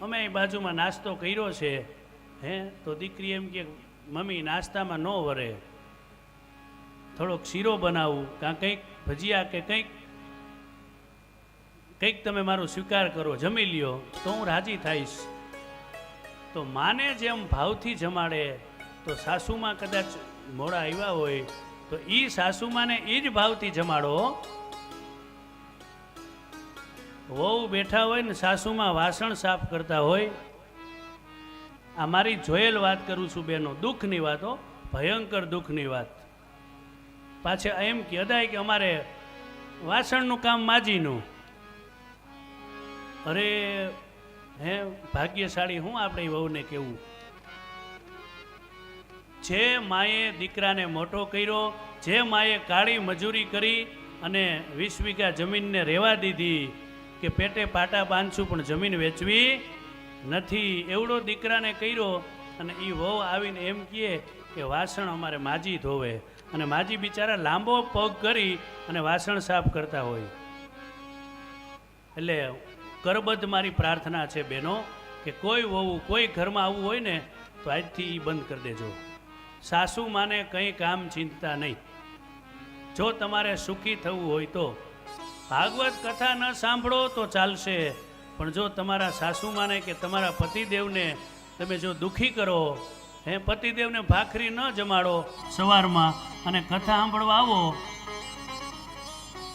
અમે અહીં બાજુમાં નાસ્તો કર્યો છે, હે? તો દીકરી એમ કે, મમ્મી, નાસ્તામાં ન વરે. થોડોક શીરો બનાવું, કાં કંઈક ભજીયા કે કંઈક કંઈક તમે મારું સ્વીકાર કરો, જમી લ્યો, તો હું રાજી થઈશ. તો માને જેમ ભાવથી જમાડે, તો સાસુમાં કદાચ મોડા આવ્યા હોય, તો એ સાસુમાને એ જ ભાવથી જમાડો વહુ બેઠા હોય ને સાસુમાં વાસણ સાફ કરતા હોય, આ મારી જોયેલ વાત કરું છું બેનો, દુઃખની વાતો ભયંકર દુઃખની વાત. પાછે એમ કહેવાય કે અમારે વાસણનું કામ માજીનું. અરે, હે, ભાગ્યશાળી, હું આપણે વહુને કેવું જે માએ દીકરાને મોટો કર્યો, જે માએ કાળી મજૂરી કરી અને વીસ વીઘા જમીનને રહેવા દીધી કે પેટે પાટા બાંધશું, પણ જમીન વેચવી નથી. એવડો દીકરાને કર્યો અને એ વહુ આવીને એમ કહે કે વાસણ અમારે માજી ધોવે. અને માજી બિચારા લાંબો પગ કરી અને વાસણ સાફ કરતા હોય. એટલે કરબદ્ધ મારી પ્રાર્થના છે બેનો કે કોઈ વહુ કોઈ ઘરમાં આવવું હોય ને, તો આજથી એ બંધ કરી દેજો. સાસુ માને કંઈ કામ ચિંતા નહીં. જો તમારે સુખી થવું હોય તો ભાગવત કથા ન સાંભળો તો ચાલશે. પણ જો તમારા સાસુમાને કે તમારા પતિદેવને તમે જો દુઃખી કરો, હે પતિદેવને ભાખરી ન જમાડો સવારમાં અને કથા સાંભળવા આવો.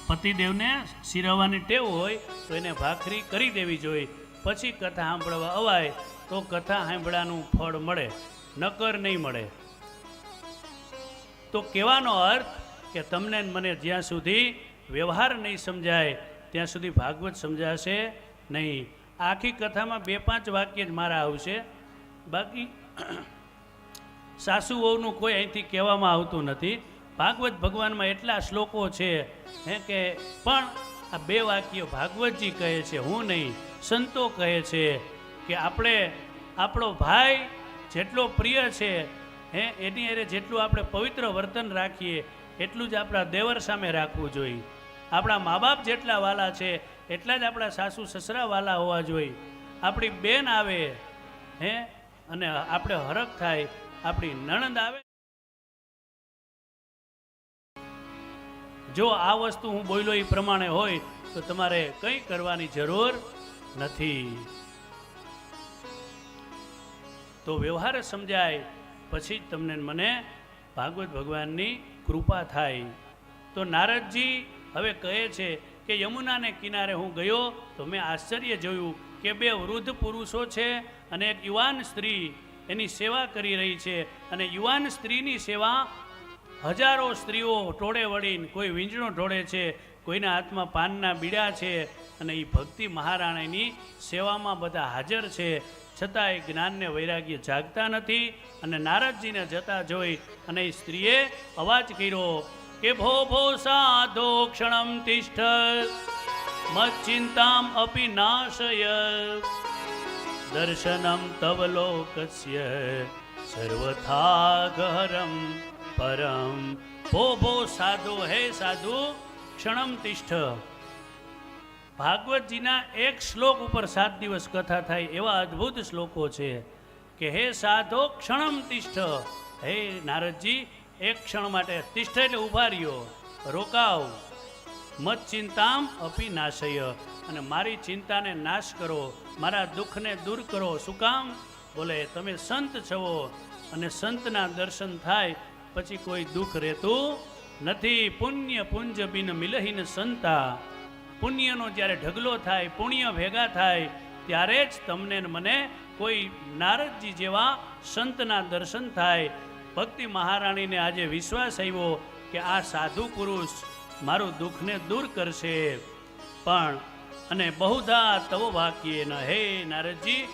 પતિદેવને શિરવવાની ટેવ હોય તો એને ભાખરી કરી દેવી જોઈએ. પછી કથા સાંભળવા અવાય તો કથા સાંભળવાનું ફળ મળે, નકર નહીં મળે. તો કહેવાનો અર્થ કે તમને મને જ્યાં સુધી વ્યવહાર નહીં સમજાય, ત્યાં સુધી ભાગવત સમજાશે નહીં. આખી કથામાં બે પાંચ વાક્ય જ મારા આવશે. બાકી સાસુ વહુનું કોઈ અહીંથી કહેવામાં આવતું નથી. ભાગવત ભગવાનમાં એટલા શ્લોકો છે, હે કે પણ આ બે વાક્ય ભાગવતજી કહે છે, હું નહીં. સંતો કહે છે કે આપણે, આપણો ભાઈ જેટલો પ્રિય છે, હે, એની અરે જેટલું આપણે પવિત્ર વર્તન રાખીએ એટલું જ આપણા દેવર સામે રાખવું જોઈએ. આપણા મા બાપ જેટલા વાલા છે, એટલા જ આપણા સાસુ સસરા વાલા હોવા જોઈએ. આપણી બેન આવે, હે? અને આપણે હરખ થાય, આપણી નણંદ આવે. જો આ વસ્તુ હું બોલ્યો એ પ્રમાણે હોય, તો તમારે કંઈ કરવાની જરૂર નથી. તો વ્યવહાર સમજાય, પછી જ તમને મને ભાગવત ભગવાનની કૃપા થાય. તો નારદજી હવે કહે છે કે યમુનાને કિનારે હું ગયો તો મેં આશ્ચર્ય જોયું કે બે વૃદ્ધ પુરુષો છે અને એક યુવાન સ્ત્રી એની સેવા કરી રહી છે અને યુવાન સ્ત્રીની સેવા હજારો સ્ત્રીઓ ટોળે વળીને કોઈ વીંજણો ઢોળે છે, કોઈના હાથમાં પાનના બીડા છે અને એ ભક્તિ મહારાણીની સેવામાં બધા હાજર છે. છતાંય જ્ઞાનને વૈરાગ્ય જાગતા નથી અને નારદજીને જતા જોઈ અને એ સ્ત્રીએ અવાજ કર્યો કે ભો ભો સાધો ક્ષણમ તિષ્ઠ મચ્ચિંતામ અપી નાશય. દર્શનમ તવ લોકસ્ય, સર્વથા ગહરમ પરમ. ભો ભો સાધુ, હે સાધુ, ક્ષણમ તિષ્ઠ. ભાગવતજીના એક શ્લોક ઉપર સાત દિવસ કથા થાય એવા અદ્ભુત શ્લોકો છે કે હે સાધો, ક્ષણમ તિષ્ઠ. હે નારદજી, એક ક્ષણ માટે તિષ્ઠ એટલે ઊભા રહ્યો. રોકાવ. મત ચિંતામ અપી નાશય. અને મારી ચિંતાને નાશ કરો. મારા દુઃખને દૂર કરો. શું કામ? બોલે, તમે સંત છો અને સંતના દર્શન થાય પછી કોઈ દુઃખ રહેતું નથી. પુણ્ય પુંજ બિન મિલહીન સંતા. પુણ્યનો જ્યારે ઢગલો થાય, પુણ્ય ભેગા થાય, ત્યારે જ તમને મને કોઈ નારદજી જેવા સંતના દર્શન થાય. ભક્તિ મહારાણીને આજે વિશ્વાસ આવ્યો કે આ સાધુ પુરુષ મારું દુઃખને દૂર કરશે. પણ, અને બહુધા તવો વાક્ય ન, હે નારદજી,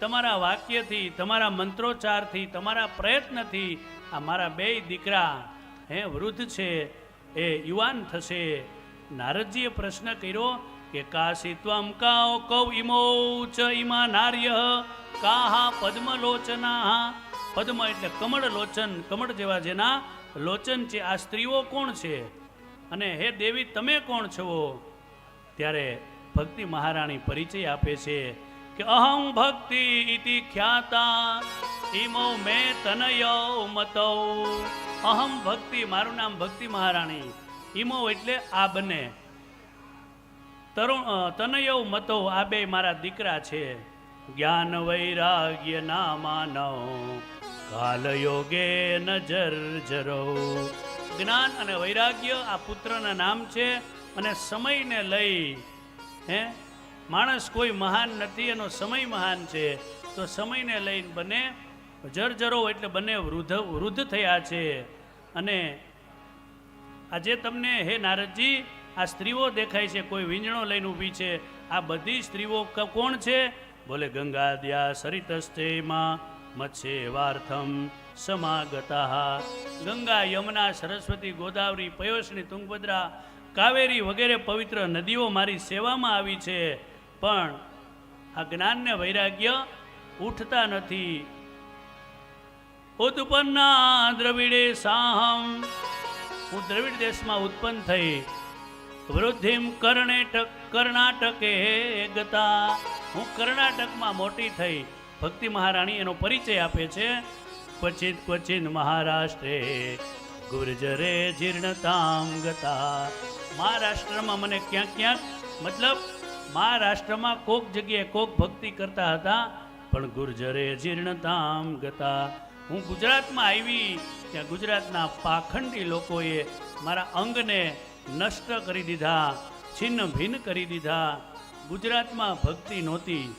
તમારા વાક્યથી, તમારા મંત્રોચ્ચારથી, તમારા પ્રયત્નથી આ મારા બે દીકરા, હે વૃદ્ધ છે, એ યુવાન થશે. નારદજીએ પ્રશ્ન કર્યો કે કાશી ત્વમ કાઓ કૌ ઇમો ચ ઇમા નાર્ય કાહા પદ્મલોચના. પદ્મ એટલે કમળ લોચન કમળ જેવા જેના લોચન છે. આ સ્ત્રીઓ કોણ છે? અને હે દેવી, તમે કોણ છો? ત્યારે ભક્તિ મહારાણી પરિચય આપે છે કે અહં ભક્તિ ઇતિ ખ્યાતા. ઇમો મે તનયો મતો. અહમ ભક્તિ, મારું નામ ભક્તિ મહારાણી. ઇમો એટલે આ બને. તરુણ અ, તનયો મતો આ બે મારા દીકરા છે. જ્ઞાન વૈરાગ્ય ના માનવ કાલ યોગે નજર જરો. જ્ઞાન અને વૈરાગ્ય આ પુત્રના નામ છે અને સમયને લઈ હે માણસ કોઈ મહાન નથી એનો સમય મહાન છે. તો સમયને લઈને બંને જર્જરો એટલે બંને વૃદ્ધ વૃદ્ધ થયા છે. અને આજે તમને, હે નારદજી, આ સ્ત્રીઓ દેખાય છે, કોઈ વીંજણો લઈને ઊભી છે. આ બધી સ્ત્રીઓ કોણ છે? બોલે ગંગાદ્યા સરિતસ્તેમાં મત્સ્યેવાર્થમ સમાગતા. ગંગા યમુના સરસ્વતી ગોદાવરી પયોષ્ણી તુંગભદ્રા, કાવેરી વગેરે પવિત્ર નદીઓ મારી સેવામાં આવી છે. પણ આ જ્ઞાનને વૈરાગ્ય ઉઠતા નથી. ઉત્પન્ના દ્રવિડે સાહમ હું દ્રવિડ દેશમાં ઉત્પન્ન થઈ. વૃદ્ધિમ કર્ણેટક કર્ણાટકે ગતા. હું કર્ણાટકમાં મોટી થઈ. ભક્તિ મહારાણી એનો પરિચય આપે છે. ક્વચિત ક્વચિત મહારાષ્ટ્રે ગુર્જરે જીર્ણતામ ગતા. મહારાષ્ટ્રમાં મને ક્યાંક ક્યાંક, મતલબ મહારાષ્ટ્રમાં કોક જગ્યાએ કોક ભક્તિ કરતા હતા, પણ ગુર્જરે જીર્ણતામ ગતા. હું ગુજરાતમાં આવી ત્યાં ગુજરાતના પાખંડી લોકોએ મારા અંગને નષ્ટ કરી દીધા, છિન્ન ભિન્ન કરી દીધા. ગુજરાતમાં ભક્તિ નહોતી.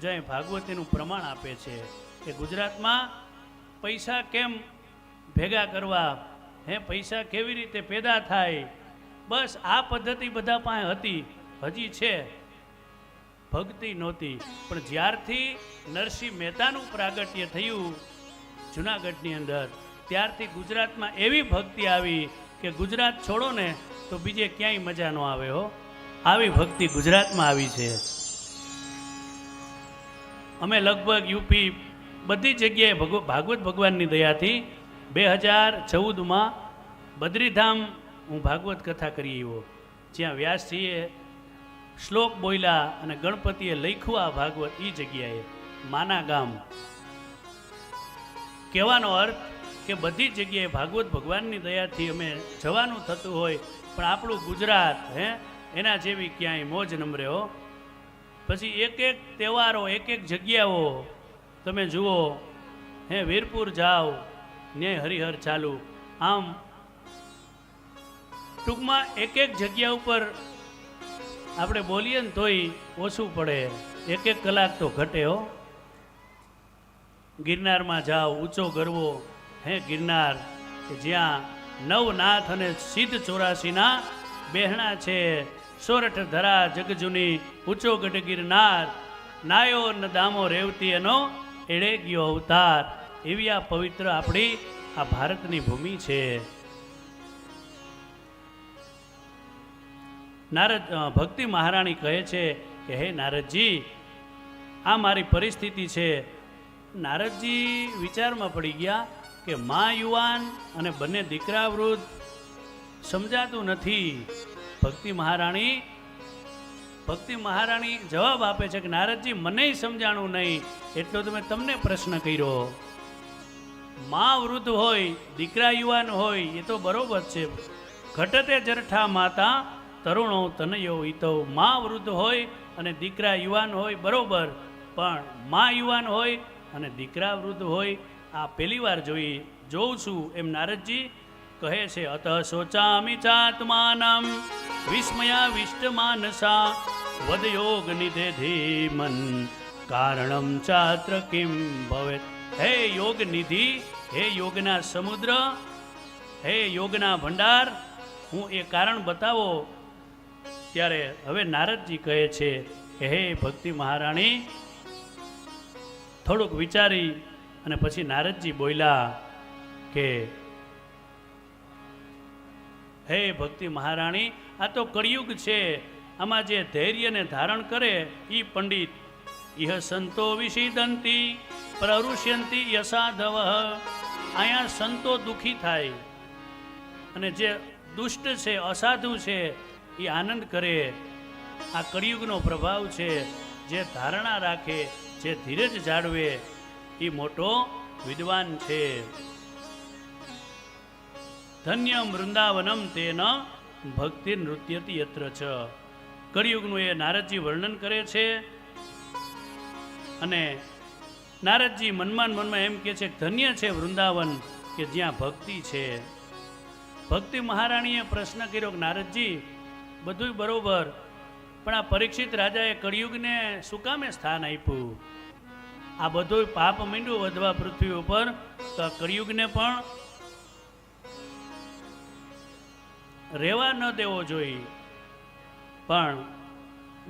જય ભાગવતીનું પ્રમાણ આપે છે કે ગુજરાતમાં પૈસા કેમ ભેગા કરવા? હે, પૈસા કેવી રીતે પેદા થાય? બસ આ પદ્ધતિ બધા પાસે હતી, હજી છે. ભક્તિ નહોતી, પણ જ્યારથી નરસિંહ મહેતાનું પ્રાગટ્ય થયું જુનાગઢની અંદર. ત્યારથી ગુજરાતમાં એવી ભક્તિ આવી કે ગુજરાત છોડો ને તો બીજે ક્યાંય મજા ન આવે હો. આવી ભક્તિ ગુજરાતમાં આવી છે. અમે લગભગ યુપી બધી જગ્યાએ ભગવ, ભાગવત ભગવાનની દયાથી બે હજાર ચૌદમાં બદ્રીધામ હું ભાગવત કથા કરી આવ્યો. જ્યાં વ્યાસજીએ શ્લોક બોલ્યા અને ગણપતિએ લખ્યું આ ભાગવત એ જગ્યાએ, માના ગામ. કહેવાનો અર્થ કે બધી જગ્યાએ ભાગવત ભગવાનની દયાથી અમે જવાનું થતું હોય, પણ આપણું ગુજરાત, હે, એના જેવી ક્યાંય મોજ નમરે હો પછી એક એક તહેવારો, એક એક જગ્યાઓ તમે જુઓ, હે, વીરપુર જાઓ ને હરિહર ચાલુ. આમ ટૂંકમાં એક એક જગ્યા ઉપર આપણે બોલીએ ને તોય ઓછું પડે. એક એક કલાક તો ઘટે હો. ગિરનારમાં જાઓ, ઊંચો ગરવો. હે ગિરનાર, કે જ્યાં નવનાથ અને સિદ્ધ ચોરાસીના બહેણા છે. સોરઠ ધરા જગજુની ઊંચો ગઢ ગિરનાર. નાયો ન દામો રેવતી એનો એળે ગયો અવતાર. એવી આ પવિત્ર આપણી આ ભારતની ભૂમિ છે. નારદ ભક્તિ મહારાણી કહે છે કે, હે નારદજી, આ મારી પરિસ્થિતિ છે. નારદજી વિચારમાં પડી ગયા કે મા યુવાન અને બંને દીકરા વૃદ્ધ સમજાતું નથી. ભક્તિ મહારાણી ભક્તિ મહારાણી જવાબ આપે છે કે નારદજી, મને સમજાણું નહીં, એટલો તો મેં તમને પ્રશ્ન કર્યો. મા વૃદ્ધ હોય, દીકરા યુવાન હોય, એ તો બરોબર છે. ઘટતે જરઠા માતા, તરુણો તનયો ઈતો. મા વૃદ્ધ હોય અને દીકરા યુવાન હોય, બરોબર. પણ મા યુવાન હોય અને દીકરા વૃદ્ધ હોય, આ પહેલી વાર જોઈ જોઉં છું એમ નારદજી કહે છે, અત શોચામી ચાત્માનમ વિસ્મયા વિષ્ટ માનસા વદયોગ નિધે ધીમન કારણમ ચાત્ર કિમ ભવે હે યોગ નિધિ, હે યોગના સમુદ્ર, હે યોગના ભંડાર, હું એ કારણ બતાવો. ત્યારે હવે નારદજી કહે છે કે હે ભક્તિ મહારાણી થોડુંક વિચારી અને પછી નારદજી બોલ્યા કે, હે ભક્તિ મહારાણી, આ તો કળિયુગ છે. આમાં જે ધૈર્યને ધારણ કરે એ પંડિત ઇહ સંતો વિષિદંતી, પ્રરુષ્યંતી યસાધવ. અહીંયા સંતો દુઃખી થાય. અને જે દુષ્ટ છે, અસાધુ છે એ આનંદ કરે. આ કળિયુગનો પ્રભાવ છે, જે ધારણા રાખે જે ધીરજ જાળવે એ મોટો વિદ્વાન છે. ધન્ય વૃંદાવનમ તેન ભક્તિ નૃત્યતી યત્ર છ. કળિયુગનું એ નારદજી વર્ણન કરે છે અને નારદજી મનમાં મનમાં એમ કહે છે ધન્ય છે વૃંદાવન કે જ્યાં ભક્તિ છે. ભક્તિ મહારાણીએ પ્રશ્ન કર્યો કે નારદજી બધું બરોબર, પણ આ પરીક્ષિત રાજાએ કળિયુગને શું કામે સ્થાન આપ્યું? આ બધું પાપ મીંડું વધવા પૃથ્વી ઉપર. તો કળિયુગને પણ રહેવા ન દેવો જોઈએ. પણ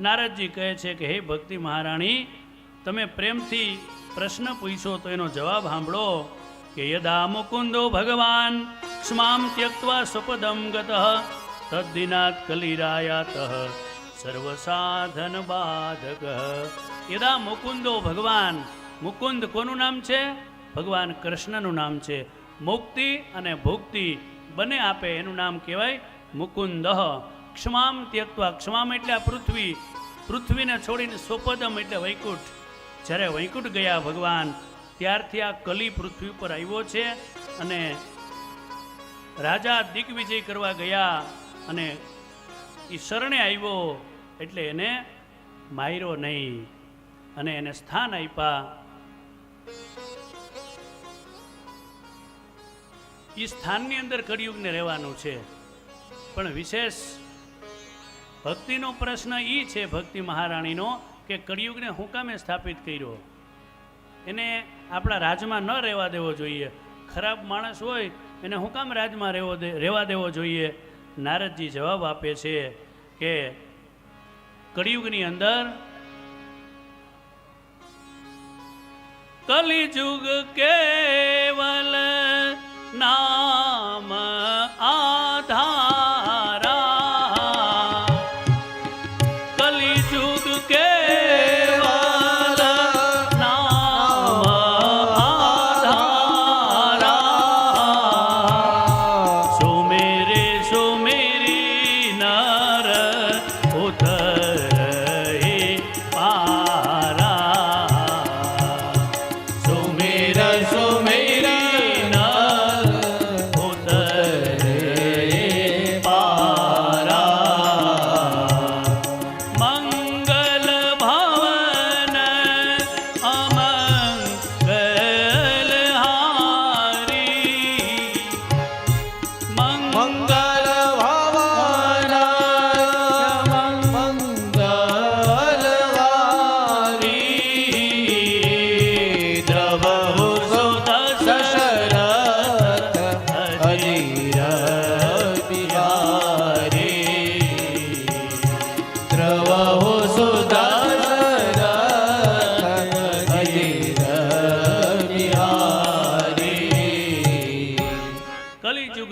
નારદજી કહે છે કે, હે ભક્તિ મહારાણી, તમે પ્રેમથી પ્રશ્ન પૂછો તો એનો જવાબ સાંભળો કે, યદા મુકુંદો ભગવાન સ્મામ ત્યક્વા સ્વપદમ ગત, તદ્દિનાત કલિરાયાત, સર્વસાધન બાધક. યદા મુકુંદો ભગવાન. મુકુંદ કોનું નામ છે? ભગવાન કૃષ્ણનું નામ છે. મુક્તિ અને ભુક્તિ બંને આપે, એનું નામ કહેવાય મુકુંદ. ક્ષમામ ત્યક્વા ક્ષમામ એટલે આ પૃથ્વી. પૃથ્વીને છોડીને સોપદમ એટલે વૈકુંઠ. જ્યારે વૈકુંઠ ગયા ભગવાન, ત્યારથી આ કલી પૃથ્વી પર આવ્યો છે અને રાજા દિગ્વિજય કરવા ગયા અને એ શરણે આવ્યો એટલે એને માર્યો નહીં. અને એને સ્થાન આપ્યા. એ સ્થાનની અંદર કળિયુગને રહેવાનું છે. પણ વિશેષ ભક્તિનો પ્રશ્ન એ છે ભક્તિ મહારાણીનો કે કળિયુગને હું કામે સ્થાપિત કર્યો? એને આપણા રાજમાં ન રહેવા દેવો જોઈએ. ખરાબ માણસ હોય, એને હું કામ રાજમાં રહેવો રહેવા દેવો જોઈએ? નારદજી જવાબ આપે છે કે કળિયુગની અંદર કલિજુગ કેવલ નામ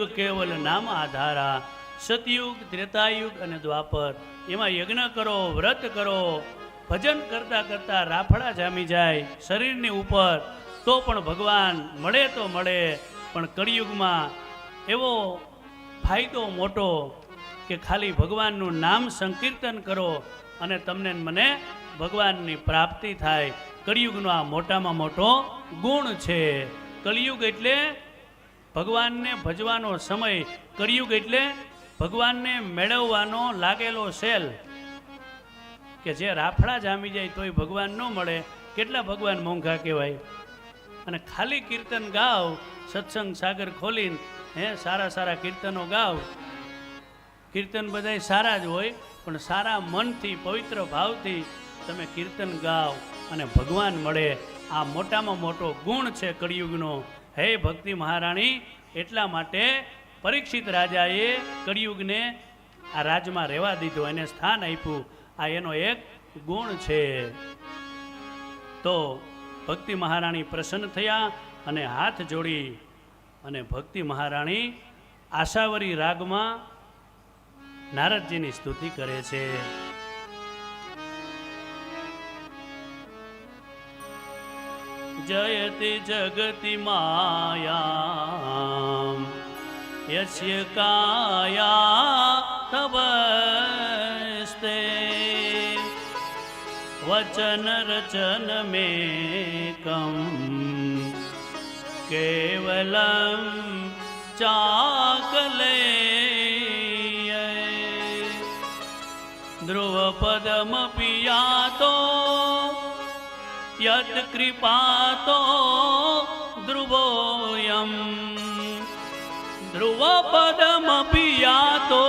કેવલ નામ આધારા, સતયુગ, ત્રેતાયુગ અને દ્વાપર. એમાં યજ્ઞ કરો, વ્રત કરો, ભજન કરતા કરતા રાફડા જામી જાય શરીરની ઉપર. તો પણ ભગવાન મળે તો મળે, પણ કળિયુગમાં એવો ફાયદો મોટો કે ખાલી ભગવાનનું નામ સંકીર્તન કરો અને તમને મને ભગવાનની પ્રાપ્તિ થાય. કળિયુગનો આ મોટામાં મોટો ગુણ છે. કળિયુગ એટલે ભગવાનને ભજવાનો સમય કળિયુગ એટલે ભગવાનને મેળવવાનો લાગેલો સેલ. કે જે રાફડા જામી જાય તોય ભગવાન ન મળે. કેટલા ભગવાન મોંઘા કહેવાય? અને ખાલી કીર્તન ગાવ, સત્સંગ સાગર ખોલીને, હે, સારા સારા કીર્તનો ગાવ. કીર્તન બધાય સારા જ હોય, પણ સારા મનથી, પવિત્ર ભાવથી તમે કીર્તન ગાવ અને ભગવાન મળે. આ મોટામાં મોટો ગુણ છે કળિયુગનો. હે ભક્તિ મહારાણી, એટલા માટે પરીક્ષિત રાજાએ કળિયુગને આ રાજમાં રહેવા દીધો, એને સ્થાન આપ્યું. આ એનો એક ગુણ છે. તો ભક્તિ મહારાણી પ્રસન્ન થયા અને હાથ જોડી અને ભક્તિ મહારાણી આશાવરી રાગમાં નારદજીની સ્તુતિ કરે છે. जयति जगति मायां यस्य काया तवस्ते वचनरचनमेकं केवलं चाकले ध्रुवपदमपि यातो यत्कृपातो ध्रुवोऽयम् ध्रुवपदमपि यातो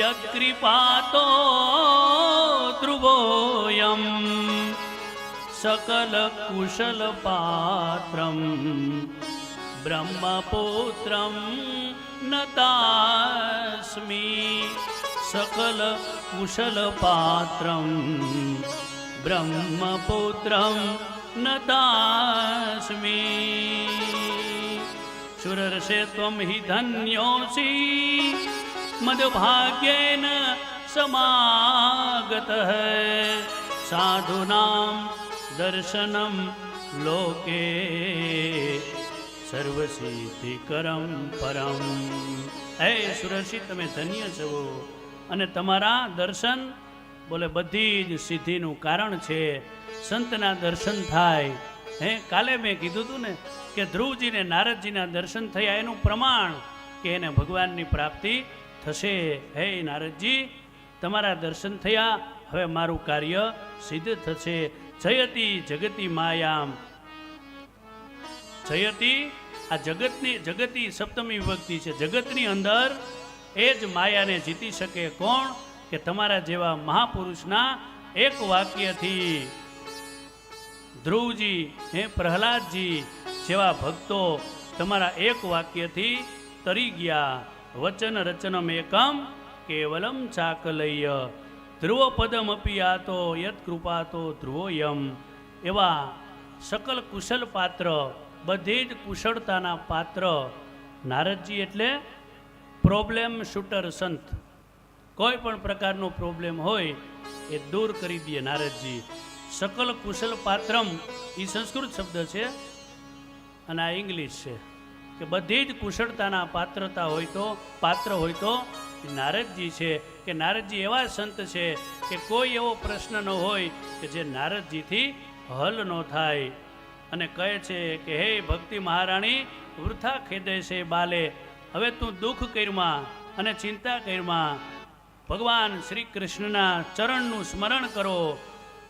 यत्कृपातो ध्रुवोऽयम् सकलकुशलपात्रं ब्रह्मपुत्रं नतास्मि सकलकुशलपात्रं બ્રહ્મપુત્રમ નતાસ્મિ સુરર્ષે ત્વમ હિ ધન્યોસી મદભાગ્યેન સમાગત સાધુનામ દર્શનમ લોકે સર્વસિદ્ધિકરમ પરમ હે સુરર્ષિ તમે ધન્ય છો। અને તમારા દર્શન બોલે, બધી જ સિદ્ધિનું કારણ છે, સંતના દર્શન થાય. હે, કાલે મેં કીધું હતું ને કે ધ્રુવજીને નારદજીના દર્શન થયા, એનું પ્રમાણ કે એને ભગવાનની પ્રાપ્તિ થશે. હે નારદજી, તમારા દર્શન થયા, હવે મારું કાર્ય સિદ્ધ થશે. જયતી જગતી માયામ. જયતી, આ જગતની, જગતી સપ્તમી વિભક્તિ છે. જગતની અંદર એ જ માયાને જીતી શકે કોણ? કે તમારા જેવા મહાપુરુષના એક વાક્યથી ધ્રુવજી, હે પ્રહલાદજી, જેવા ભક્તો તમારા એક વાક્યથી તરી ગયા. વચન રચનમ એકમ કેવલમ ચાકલય. ધ્રુવ પદમ આતો, યત કૃપાતો ધ્રુવોયમ. એવા સકલ કુશલ પાત્ર, બધી જ કુશળતાના પાત્ર. નારદજી એટલે પ્રોબ્લેમ શૂટર સંત. કોઈ પણ પ્રકારનો પ્રોબ્લેમ હોય, એ દૂર કરી દે નારદજી. સકલ કુશલ પાત્રમ એ સંસ્કૃત શબ્દ છે અને આ ઇંગ્લિશ છે. કે બધી જ કુશળતાના પાત્રતા હોય તો, પાત્ર હોય તો નારદજી છે. કે નારદજી એવા સંત છે કે કોઈ એવો પ્રશ્ન ન હોય કે જે નારદજીથી હલ ન થાય. અને કહે છે કે, હે ભક્તિ મહારાણી, વૃથા ખેદે છે બાલે. હવે તું દુઃખ કર્માં અને ચિંતા કર્માં ભગવાન શ્રી કૃષ્ણના ચરણનું સ્મરણ કરો.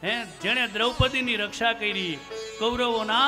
હે જેણે દ્રૌપદીની રક્ષા કરી કૌરવોના